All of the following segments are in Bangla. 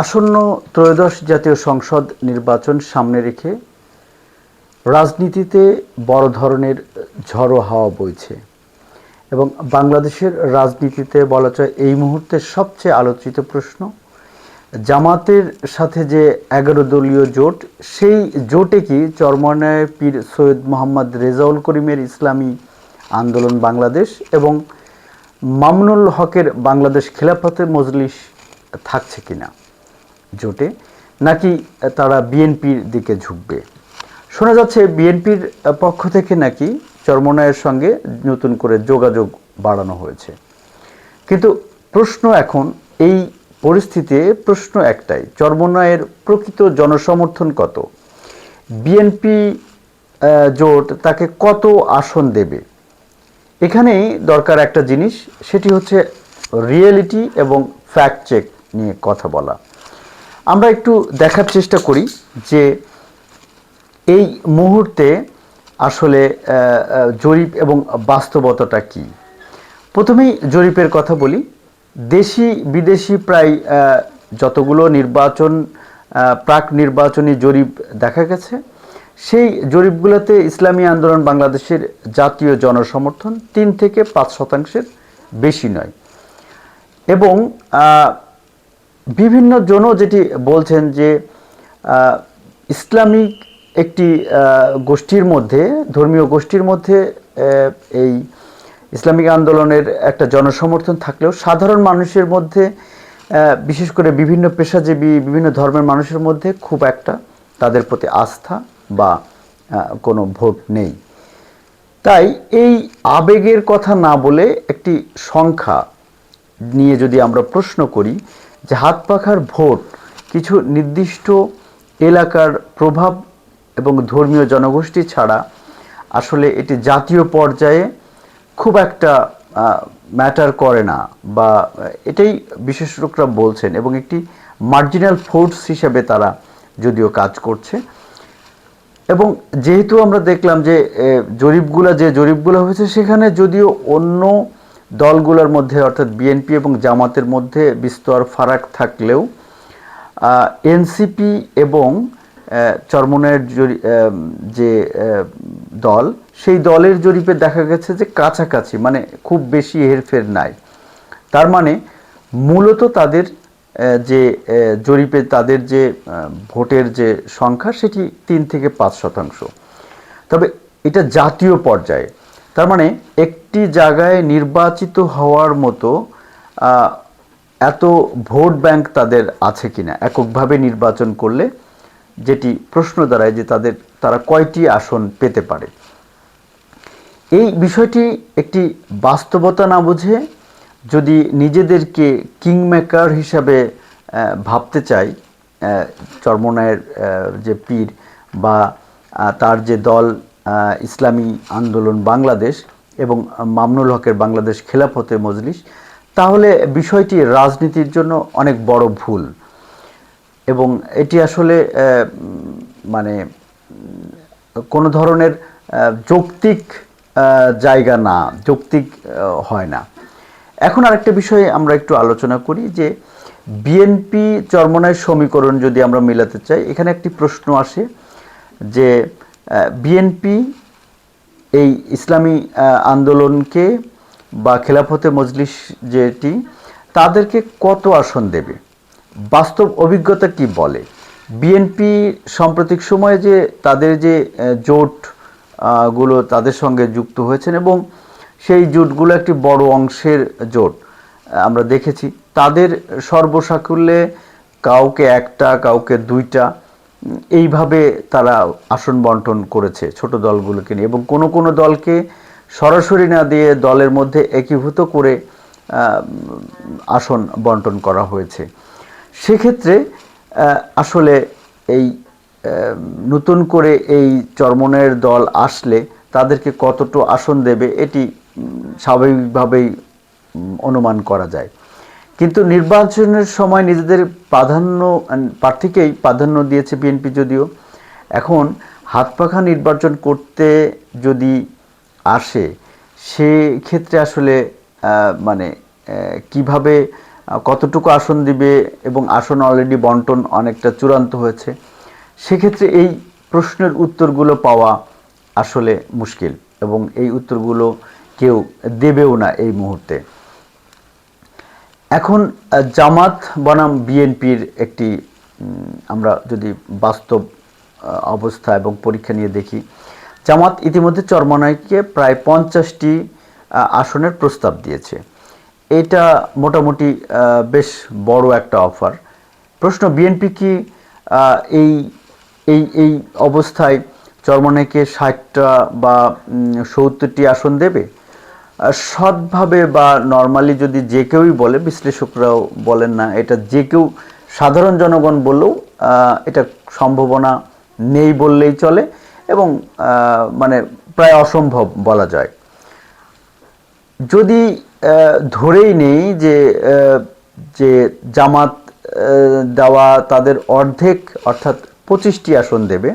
আসন্ন ত্রয়োদশ জাতীয় সংসদ নির্বাচন সামনে রেখে রাজনীতিতে বড় ধরনের ঝড়ো হাওয়া বইছে এবং বাংলাদেশের রাজনীতিতে বলা যায় এই মুহূর্তে সবচেয়ে আলোচিত প্রশ্ন, জামাতের সাথে যে এগারো দলীয় জোট, সেই জোটে কি চরমনায় পীর সৈয়দ মোহাম্মদ রেজাউল করিমের ইসলামী আন্দোলন বাংলাদেশ এবং মামনুল হকের বাংলাদেশ খেলাফতে মজলিস থাকছে কিনা? জোটে, নাকি তারা বিএনপির দিকে ঝুঁকবে? শোনা যাচ্ছে বিএনপির পক্ষ থেকে নাকি চরমনায়ের সঙ্গে নতুন করে যোগাযোগ বাড়ানো হয়েছে। কিন্তু প্রশ্ন এখন এই পরিস্থিতিতে প্রশ্ন একটাই, চরমনায়ের প্রকৃত জনসমর্থন কত? বিএনপি জোট তাকে কত আসন দেবে? এখানেই দরকার একটা জিনিস, সেটি হচ্ছে রিয়েলিটি এবং ফ্যাক্ট চেক নিয়ে কথা বলা। আমরা একটু দেখার চেষ্টা করি যে এই মুহূর্তে আসলে জরিপ এবং বাস্তবতাটা কি। প্রথমেই জরিপের কথা বলি। দেশি, বিদেশি প্রায় যতগুলো নির্বাচন প্রাক নির্বাচনী জরিপ দেখা গেছে, সেই জরিপগুলোতে ইসলামী আন্দোলন বাংলাদেশের জাতীয় জনসমর্থন তিন থেকে পাঁচ শতাংশের বেশি নয়। এবং বিভিন্ন জনও যেটি বলছেন যে ইসলামিক একটি গোষ্ঠীর মধ্যে, ধর্মীয় গোষ্ঠীর মধ্যে এই ইসলামিক আন্দোলনের একটা জনসমর্থন থাকলেও সাধারণ মানুষের মধ্যে বিশেষ করে বিভিন্ন পেশাজীবী, বিভিন্ন ধর্মের মানুষের মধ্যে খুব একটা তাদের প্রতি আস্থা বা কোনো ভোট নেই। তাই এই আবেগের কথা না বলে একটি সংখ্যা নিয়ে যদি আমরা প্রশ্ন করি যে হাত পাখার ভোট কিছু নির্দিষ্ট এলাকার প্রভাব এবং ধর্মীয় জনগোষ্ঠী ছাড়া আসলে এটি জাতীয় পর্যায়ে খুব একটা ম্যাটার করে না বা এটাই বিশেষজ্ঞরা বলছেন এবং একটি মার্জিনাল ফোর্স হিসেবে তারা যদিও কাজ করছে। এবং যেহেতু আমরা দেখলাম যে জরিপগুলো যে জরিপগুলো হয়েছে সেখানে যদিও অন্য দলগুলোর মধ্যে, অর্থাৎ বিএনপি এবং জামাতের মধ্যে বিস্তর ফারাক থাকলেও এনসিপি এবং চরমনের যে দল, সেই দলের জরিপে দেখা গেছে যে কাছাকাছি মানে খুব বেশি হেরফের নাই। তার মানে মূলত তাদের যে জরিপে তাদের যে ভোটের যে সংখ্যা, সেটি তিন থেকে পাঁচ শতাংশ। তবে এটা জাতীয় পর্যায়ে। তার মানে একটি জায়গায় নির্বাচিত হওয়ার মতো এত ভোট ব্যাংক তাদের আছে কিনা, এককভাবে নির্বাচন করলে যেটি প্রশ্ন দাঁড়ায় যে তাদের, তারা কয়টি আসন পেতে পারে। এই বিষয়টি একটি বাস্তবতা না বুঝে যদি নিজেদেরকে কিংমেকার হিসাবে ভাবতে চাই চরমনায়ের যে পীর বা তার যে দল ইসলামী আন্দোলন বাংলাদেশ এবং মামনুল হকের বাংলাদেশ খেলাফতে মজলিস, তাহলে বিষয়টি রাজনীতির জন্য অনেক বড় ভুল। এবং এটি আসলে মানে কোনো ধরনের যৌক্তিক জায়গা না, যৌক্তিক হয় না। এখন আরেকটা বিষয়ে আমরা একটু আলোচনা করি যে বিএনপি চরমনায় সমীকরণ যদি আমরা মেলাতে চাই, এখানে একটি প্রশ্ন আসে যে বিএনপি এই ইসলামী আন্দোলনকে বা খেলাফতে মজলিস যেটি, তাদেরকে কত আসন দেবে? বাস্তব অভিজ্ঞতা কি বলে? বিএনপি সাম্প্রতিক সময়ে যে তাদের যে জোটগুলো তাদের সঙ্গে যুক্ত হয়েছেন এবং সেই জোটগুলো একটি বড় অংশের জোট আমরা দেখেছি। তাদের সর্বসাকুল্যে কাউকে একটা, কাউকে দুইটা এইভাবে তারা আসন বন্টন করেছে ছোট দলগুলোকে নিয়ে এবং কোনো কোনো দলকে সরাসরি না দিয়ে দলের মধ্যে একীভূত করে আসন বন্টন করা হয়েছে। সেক্ষেত্রে আসলে এই নতুন করে এই চরমনের দল আসলে তাদেরকে কতটা আসন দেবে এটি স্বাভাবিকভাবেই অনুমান করা যায়। কিন্তু নির্বাচনের সময় নিজেদের প্রাধান্য, প্রার্থীকেই প্রাধান্য দিয়েছে বিএনপি যদিও। এখন হাত পাখা নির্বাচন করতে যদি আসে সে ক্ষেত্রে আসলে মানে কীভাবে, কতটুকু আসন দিবে এবং আসন অলরেডি বন্টন অনেকটা চূড়ান্ত হয়েছে, সেক্ষেত্রে এই প্রশ্নের উত্তরগুলো পাওয়া আসলে মুশকিল এবং এই উত্তরগুলো কেউ দেবেও না এই মুহূর্তে। এখন জামাত বনাম বিএনপির একটি আমরা যদি বাস্তব অবস্থা এবং পরীক্ষা নিয়ে দেখি, জামাত ইতিমধ্যে চরমনাইকে প্রায় পঞ্চাশটি আসনের প্রস্তাব দিয়েছে। এটা মোটামুটি বেশ বড় একটা অফার। প্রশ্ন, বিএনপি কি এই এই এই অবস্থায় চরমনাইকে ষাটটা বা সত্তরটি আসন দেবে? সৎভাবে বা নর্মালি যদি যে কেউই বলে, বিশ্লেষকরাও বলেন না, এটা যে কেউ সাধারণ জনগণ বললেও এটা সম্ভাবনা নেই বললেই চলে এবং মানে প্রায় অসম্ভব বলা যায়। যদি ধরেই নেই যে যে জামাত দেওয়া তাদের অর্ধেক অর্থাৎ পঁচিশটি আসন দেবে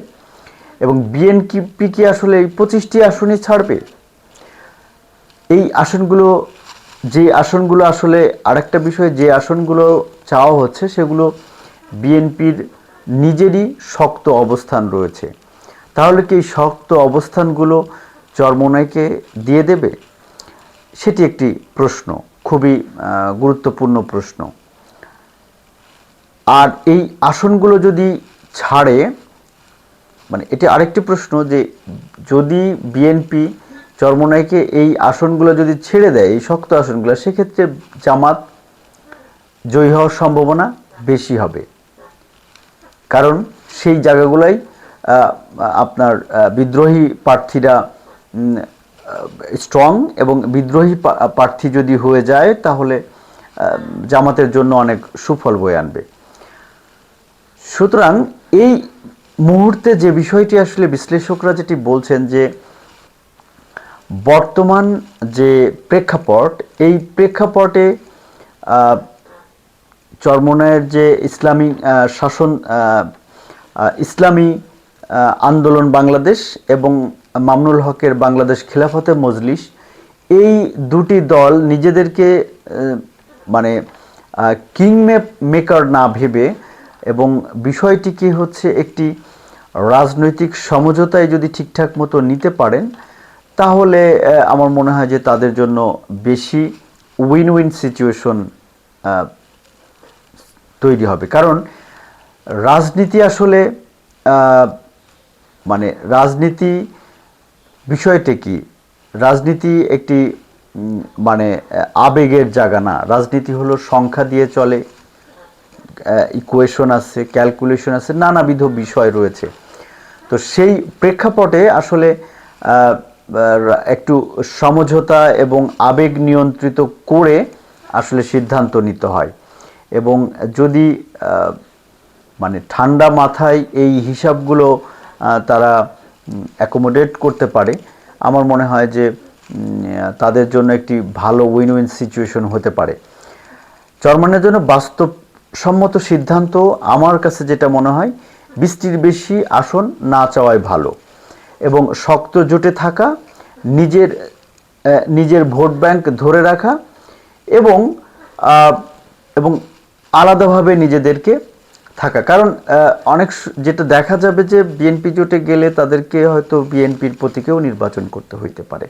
এবং বিএনপি কি আসলে এই পঁচিশটি আসনই ছাড়বে? এই আসনগুলো, যে আসনগুলো আসলে আরেকটা বিষয়, যে আসনগুলো চাওয়া হচ্ছে সেগুলো বিএনপির নিজেরই শক্ত অবস্থান রয়েছে। তাহলে কি এই শক্ত অবস্থানগুলো চরমোনাইকে দিয়ে দেবে? সেটি একটি প্রশ্ন, খুবই গুরুত্বপূর্ণ প্রশ্ন। আর এই আসনগুলো যদি ছাড়ে মানে এটি আরেকটি প্রশ্ন যে যদি বিএনপি চরমনাইকে এই আসনগুলো যদি ছেড়ে দেয়, এই শক্ত আসনগুলো, সেক্ষেত্রে জামাত জয়ী হওয়ার সম্ভাবনা বেশি হবে। কারণ সেই জায়গাগুলোই আপনার বিদ্রোহী প্রার্থীরা স্ট্রং এবং বিদ্রোহী প্রার্থী যদি হয়ে যায়, তাহলে জামাতের জন্য অনেক সুফল বয়ে আনবে। সুতরাং এই মুহূর্তে যে বিষয়টি আসলে বিশ্লেষকরা যেটি বলছেন যে বর্তমান যে প্রেক্ষাপট, এই প্রেক্ষাপটে চরমনায়ের যে ইসলামী শাসন ইসলামী আন্দোলন বাংলাদেশ এবং মামনুল হকের বাংলাদেশ খিলাফতে মজলিস, এই দুটি দল নিজেদেরকে মানে কিং মেকার না ভেবে এবং বিষয়টি কি হচ্ছে একটি রাজনৈতিক সমঝোতায় যদি ঠিকঠাক মতো নিতে পারেন তাহলে আমার মনে হয় যে তাদের জন্য বেশি উইন উইন সিচুয়েশন তৈরি হবে। কারণ রাজনীতি আসলে মানে রাজনীতি বিষয়টা কি? রাজনীতি একটি মানে আবেগের জায়গা না। রাজনীতি হলো সংখ্যা দিয়ে চলে ইকুয়েশন আছে ক্যালকুলেশন আছে, নানাবিধ বিষয় রয়েছে। তো সেই প্রেক্ষাপটে আসলে একটু সমঝোতা এবং আবেগ নিয়ন্ত্রিত করে আসলে সিদ্ধান্ত নিতে হয়। এবং যদি মানে ঠান্ডা মাথায় এই হিসাবগুলো তারা অ্যাকোমোডেট করতে পারে, আমার মনে হয় যে তাদের জন্য একটি ভালো উইন উইন সিচুয়েশন হতে পারে। চরমানের জন্য বাস্তবসম্মত সিদ্ধান্ত আমার কাছে যেটা মনে হয়, বৃষ্টির বেশি আসন না চাওয়াই ভালো। এবং শক্ত জোটে থাকা, নিজের নিজের ভোট ব্যাংক ধরে রাখা এবং এবং আলাদাভাবে নিজেদেরকে থাকা। কারণ অনেক যেটা দেখা যাবে যে বিএনপি জোটে গেলে তাদেরকে হয়তো বিএনপির প্রতীকেও নির্বাচন করতে হইতে পারে।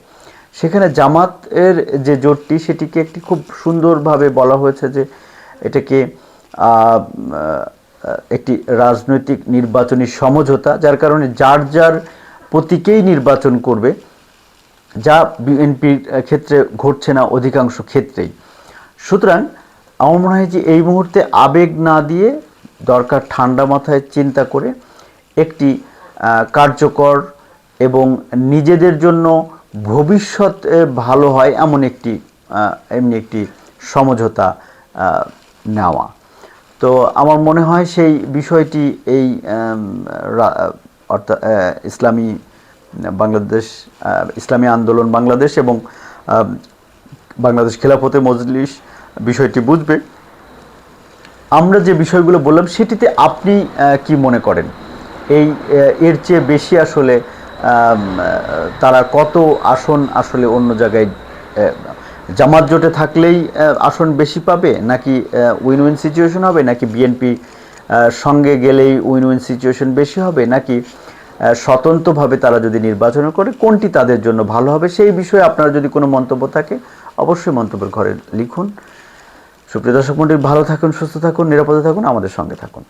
সেখানে জামাতের যে জোটটি, সেটিকে একটি খুব সুন্দরভাবে বলা হয়েছে যে এটাকে একটি রাজনৈতিক নির্বাচনী সমঝোতা, যার কারণে যার যার প্রতীকেই নির্বাচন করবে, যা বিএনপির ক্ষেত্রে ঘটছে না অধিকাংশ ক্ষেত্রেই। সুতরাং আমার মনে হয় যে এই মুহূর্তে আবেগ না দিয়ে দরকার ঠান্ডা মাথায় চিন্তা করে একটি কার্যকর এবং নিজেদের জন্য ভবিষ্যৎ ভালো হয় এমন একটি এমনি একটি সমঝোতা নেওয়া। তো আমার মনে হয় সেই বিষয়টি এই অর্থাৎ ইসলামী, বাংলাদেশ ইসলামী আন্দোলন বাংলাদেশ এবং বাংলাদেশ খেলাফতে মজলিস বিষয়টি বুঝবে। আমরা যে বিষয়গুলো বললাম, সেটিতে আপনি কি মনে করেন? এই এর চেয়ে বেশি আসলে তারা কত আসন আসলে অন্য জায়গায় জামাত জোটে থাকলেই আসন বেশি পাবে? নাকি উইন উইন সিচুয়েশন হবে? নাকি বিএনপি সঙ্গে গেলেই উইন উইন সিচুয়েশন বেশি হবে? নাকি স্বতন্ত্রভাবে তারা যদি নির্বাচন করে, কোনটি তাদের জন্য ভালো হবে? সেই বিষয়ে আপনার যদি কোনো মন্তব্য থাকে, অবশ্যই মন্তব্যের ঘরে লিখুন। সুপ্রিয় দর্শক মন্ডলী ভালো থাকুন, সুস্থ থাকুন, নিরাপদে থাকুন, আমাদের সঙ্গে থাকুন।